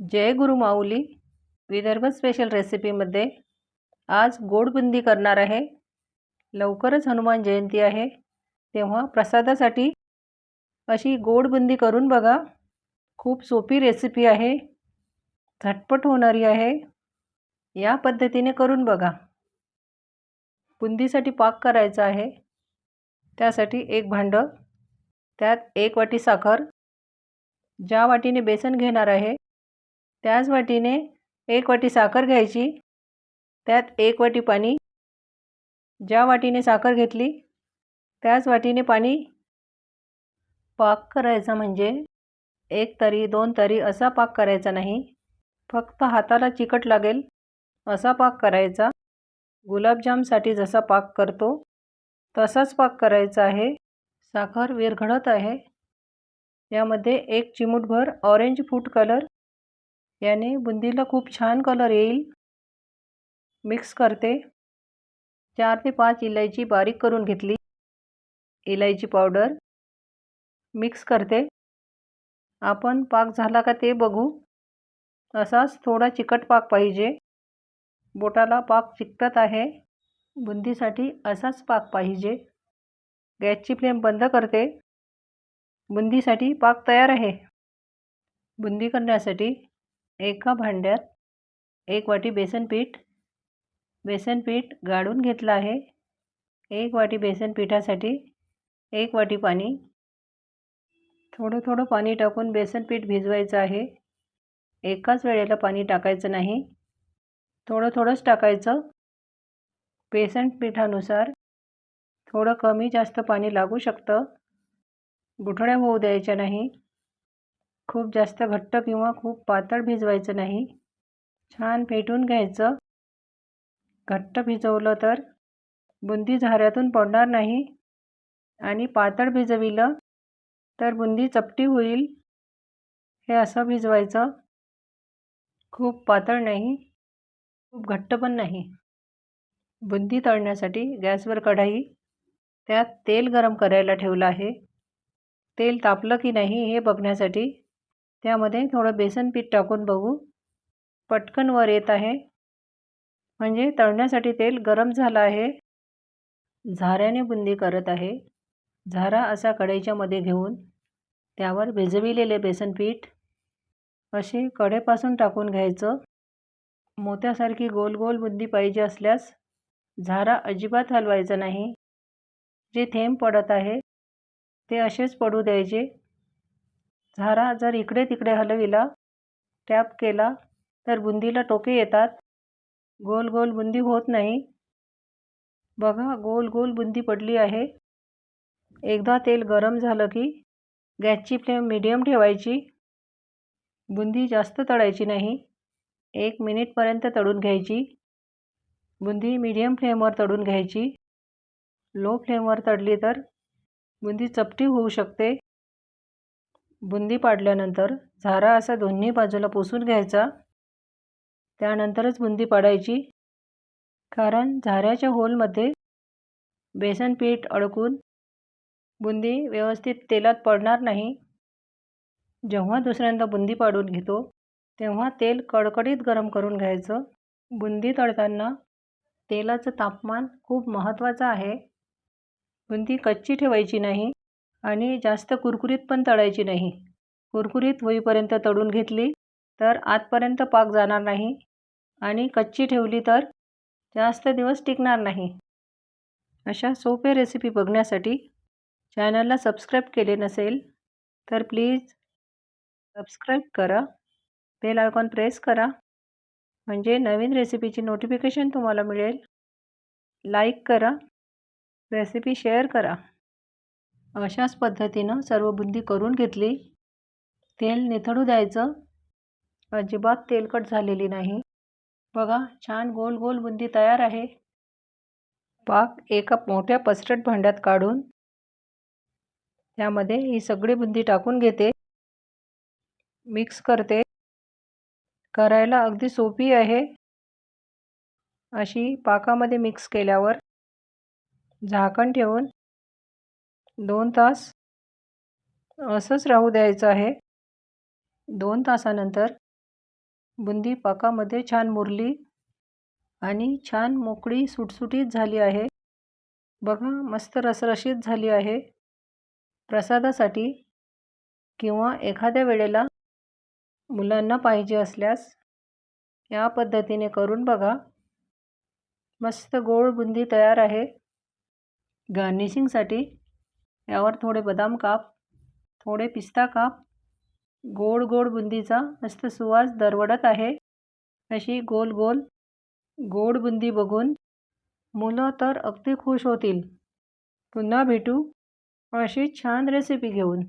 जय गुरु माऊली. Vidarbha special रेसिपीमध्ये आज गोड बुंदी करणार आहे. लवकरच हनुमान जयंती आहे. तेव्हा प्रसादासाठी अशी गोड बुंदी करून बघा. खूप सोपी रेसिपी आहे. झटपट होणारी आहे. या पद्धतीने करून बघा. बुंदीसाठी पाक करायचा आहे. त्यासाठी एक भांडं त्यात एक वाटी साखर. ज्या वाटीने बेसन घेणार आहे त्याच वाटीने एक वाटी साखर घ्यायची. त्यात एक वाटी पाणी. ज्या वाटीने साखर घेतली त्याच वाटीने पाणी पाक करायचा म्हणजे एक तरी दोन तरी असा पाक करायचा नाही. फक्त हाताला चिकट लागेल असा पाक करायचा. गुलाबजामसाठी जसा पाक करतो तसाच पाक करायचा आहे. साखर विरघळत आहे. यामध्ये एक चिमूटभर ऑरेंज फूड कलर याने बुंदीला खूप छान कलर येईल. मिक्स करते. चार ते पाच इलायची बारीक करून घेतली. इलायची पावडर मिक्स करते. आपण पाक झाला का ते बघू. असाच थोडा चिकट पाक पाहिजे. बोटाला पाक चिकटत आहे. बुंदीसाठी असाच पाक पाहिजे. गॅसची फ्लेम बंद करते. बुंदीसाठी पाक तयार आहे. बुंदी करण्यासाठी एका भांड्यात एक वाटी बेसन पीठ. बेसन पीठ गाळून घेतलं आहे. एक वाटी बेसन पिठासाठी एक वाटी पाणी. थोडं थोडं पाणी टाकून बेसन पीठ भिजवायचं आहे. एकाच वेळेला पाणी टाकायचं नाही. थोडं थोडंच टाकायचं. बेसन पिठानुसार थोडं कमी जास्त पाणी लागू शकतं. गुठळ्या होऊ द्यायच्या नाही. खूप जास्त घट्ट किंवा खूप पातळ भिजवायचं नाही. छान फेटून घ्यायचं. घट्ट भिजवलं तर बुंदी झाऱ्यातून पडणार नाही. आणि पातळ भिजविलं तर बुंदी चपटी होईल. हे असं भिजवायचं. खूप पातळ नाही. खूप घट्ट पण नाही. बुंदी तळण्यासाठी गॅसवर कढाई त्यात तेल गरम करायला ठेवलं आहे. तेल तापलं की नाही हे बघण्यासाठी त्यामध्ये थोडं बेसन पीठ टाकून बघू. पटकन वर येत आहे. म्हणजे तळण्यासाठी तेल गरम झालं आहे. झाऱ्याने बुंदी करत आहे. झारा असा कढईच्यामध्ये घेऊन त्यावर भिजविलेले बेसन पीठ असे कडेपासून टाकून घ्यायचं. मोत्यासारखी गोल गोल बुंदी पाहिजे असल्यास झारा अजिबात हलवायचा नाही. जे थेंब पडत आहे ते असेच पडू द्यायचे. झारा जर इकडे तिकडे हलविला टॅप केला तर बुंदीला टोके येतात. गोल गोल बुंदी होत नाही. बघा गोल गोल बुंदी पडली आहे. एकदा तेल गरम झालं की गॅसची फ्लेम मिडियम ठेवायची. बुंदी जास्त तळायची नाही. एक मिनिटपर्यंत तळून घ्यायची. बुंदी मिडियम फ्लेमवर तळून घ्यायची. लो फ्लेमवर तळली तर बुंदी चपटी होऊ शकते. बुंदी पाडल्यानंतर झारा असा दोन्ही बाजूला पुसून घ्यायचा. त्यानंतरच बुंदी पाडायची. कारण झाऱ्याच्या होलमध्ये बेसन पीठ अडकून बुंदी व्यवस्थित तेलात पडणार नाही. जेव्हा दुसऱ्यांदा बुंदी पाडून घेतो तेव्हा तेल कडकडीत गरम करून घ्यायचं. बुंदी तळताना तेलाचं तापमान खूप महत्त्वाचं आहे. बुंदी कच्ची ठेवायची नाही. आणि जास्त कुरकुरीत पण तळायची नाही. कुरकुरीत होईपर्यंत तळून घेतली तर आतपर्यंत पाक जाणार नाही आणि कच्ची ठेवली तर जास्त दिवस टिकणार नाही. अशा सोप्या रेसिपी बघण्यासाठी चॅनलला सबस्क्राईब केले नसेल तर प्लीज सबस्क्राईब करा बेल आयकॉन प्रेस करा. म्हणजे नवीन रेसिपीची नोटिफिकेशन तुम्हाला मिळेल. लाईक करा रेसिपी शेअर करा. अशाच पद्धतीनं सर्व बुंदी करून घेतली. तेल निथळू द्यायचं. अजिबात तेलकट झालेली नाही. बघा छान गोल गोल बुंदी तयार आहे. पाक एका मोठ्या पसरट भांड्यात काढून त्यामध्ये ही सगळी बुंदी टाकून घेते. मिक्स करते. करायला अगदी सोपी आहे. अशी पाकामध्ये मिक्स केल्यावर झाकण ठेवून दोन तास? असंच राहू द्यायचं आहे. दोन तासानंतर? बुंदी पाकामध्ये छान मुरली आणि छान मोकळी सुटसुटीत झाली आहे. बघा मस्त रसरशीत झाली आहे. प्रसादासाठी किंवा एखाद्या वेळेला मुलांना पाहिजे असल्यास या पद्धतीने करून बघा. मस्त गोड बुंदी तयार आहे. गार्निशिंगसाठी यावर थोडे बदाम काप थोडे पिस्ता काप गोड गोड बुंदीचा मस्त सुवास दरवडत आहे. अशी गोल गोल गोड बुंदी बघून मुलं तर अगदी खुश होतील. पुन्हा भेटू अशी छान रेसिपी घेऊन.